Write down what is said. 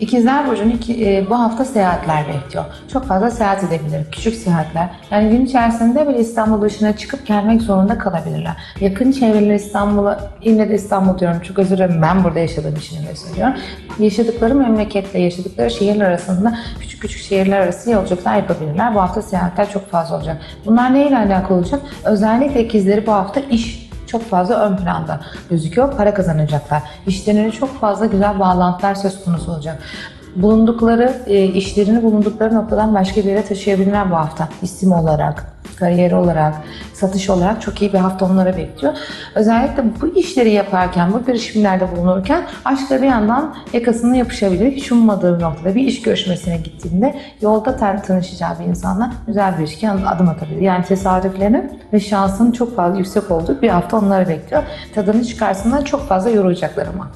İkizler Burcu'nun iki- e, bu hafta seyahatler bekliyor. Çok fazla seyahat edebilir. Küçük seyahatler. Yani gün içerisinde bile İstanbul dışına çıkıp gelmek zorunda kalabilirler. Yakın çevreler İstanbul'a, yine de İstanbul diyorum çok özür dilerim ben burada yaşadığım için öyle söylüyorum. Yaşadıkları memleketle, yaşadıkları şehirler arasında küçük küçük şehirler arası yolculuklar yapabilirler. Bu hafta seyahatler çok fazla olacak. Bunlar neyle alakalı olacak? Özellikle ikizleri bu hafta iş çok fazla ön planda gözüküyor. Para kazanacaklar. İşlerinde çok fazla güzel bağlantılar söz konusu olacak. Bulundukları, e, işlerini bulundukları noktadan başka bir yere taşıyabilirler bu hafta. İsim olarak, kariyer olarak, satış olarak çok iyi bir hafta onlara bekliyor. Özellikle bu işleri yaparken, bu girişimlerde bulunurken aşk da bir yandan yakasına yapışabilir. Hiç ummadığı bir noktada bir iş görüşmesine gittiğinde yolda tan- tanışacağı bir insanla güzel bir ilişkiye adım atabilir. Yani tesadüflerin ve şansının çok fazla yüksek olduğu bir hafta onları bekliyor. Tadını çıkarsınlar çok fazla yorulacaklar ama.